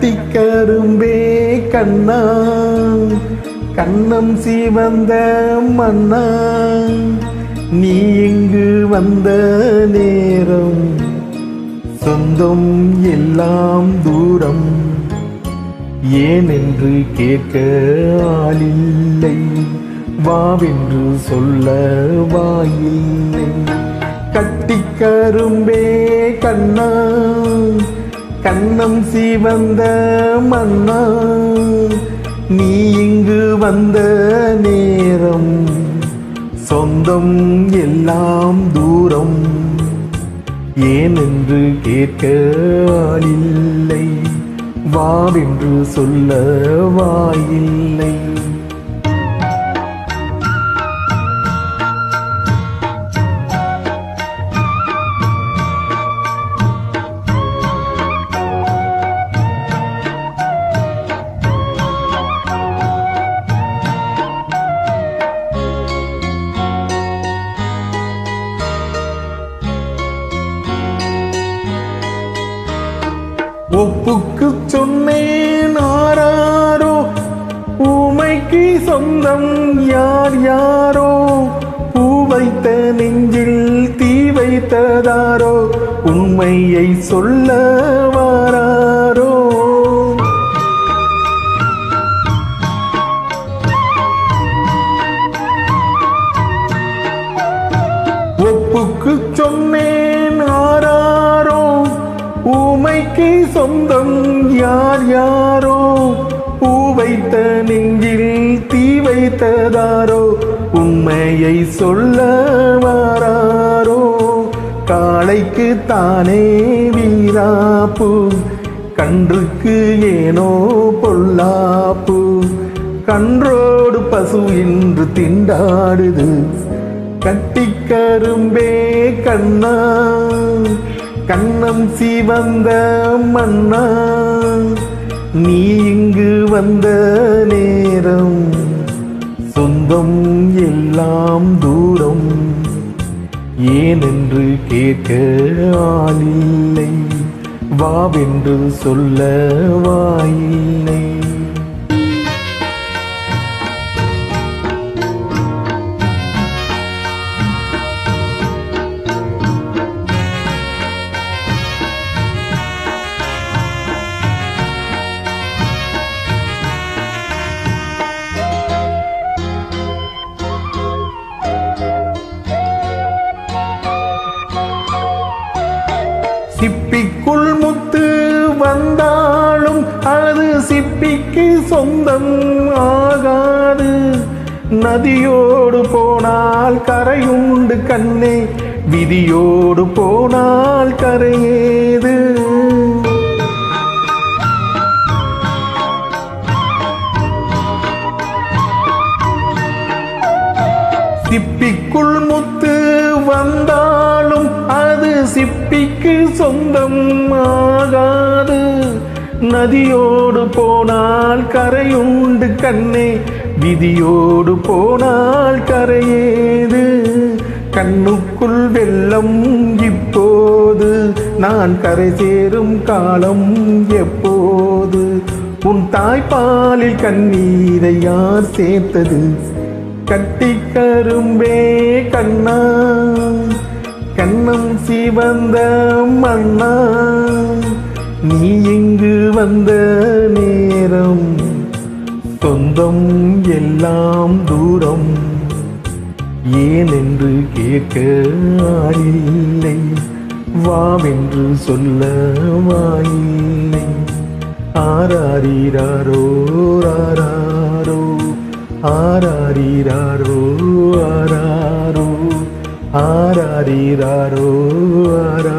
கட்டிக்கரும்பே கண்ணா கண்ணம் சிவந்த மன்னா. நீ இங்கு வந்த நேரம் சொந்தம் எல்லாம் தூரம். ஏனென்று கேட்க ஆளில்லை வாவென்று சொல்ல வாயில்லை. கட்டிக்கரும்பே கண்ணா கண்ணம் சிவந்த மன்னா நீ இங்கு வந்த நேரம் சொந்தம் எல்லாம் தூரம். ஏனென்று கேட்க ஆளில்லை வாவென்று சொல்ல வாயில்லை. ஒப்புக்கு சொன்னேன் ஆராரோ? ஊமைக்கு சொந்தம் யார் யாரோ? பூ வைத்த நெஞ்சில் தீ வைத்ததாரோ? உண்மையை சொல்ல வாராரோ? ஒப்புக்கு சொன்னேன் ஆரா சொந்தம் யார் யாரோ? பூ வைத்த நெஞ்சில் தீ வைத்ததாரோ? உண்மையை சொல்ல வாராரோ? காளைக்கு தானே வீராப்பு. கன்றுக்கு ஏனோ பொல்லாப்பு. கன்றோடு பசு என்று திண்டாடுது. கட்டிக்கரும்பே கண்ணா. கண்ணம் சிவந்த மன்னா நீ இங்கு வந்த நேரம் சொந்தம் எல்லாம் தூரம் ஏனென்று கேட்க ஆளில்லை வாவென்று சொல்ல வாயில்லை. சிற்பிக்கு சொந்தம் ஆகாது. நதியோடு போனால் கரையுண்டு கண்ணே. விதியோடு போனால் கரையேது. சிப்பிக்குள் முத்து வந்தாலும் அது சிப்பிக்கு சொந்தம் ஆகாது நதியோடு போனால் கரையுண்டு கண்ணே. விதியோடு போனால் கரையேது. கண்ணுக்குள் வெள்ளம் இப்போது. நான் கரை சேரும் காலம் எப்போது? உன் தாய்ப்பாலில் கண்ணீரை யார் சேர்த்தது? கட்டிக்கரும்பே கண்ணா. கண்ணம் சிவந்த மண்ணா நீ இங்கு வந்த நேரம்? சொந்தம் எல்லாம் தூரம். ஏனென்று கேட்க ஆளில்லை. வாவென்று சொல்ல வாயில்லை. ஆராரிராரோ ஆராரோ ஆராரிராரோ ஆராரோ ஆராரிராரோ ஆரா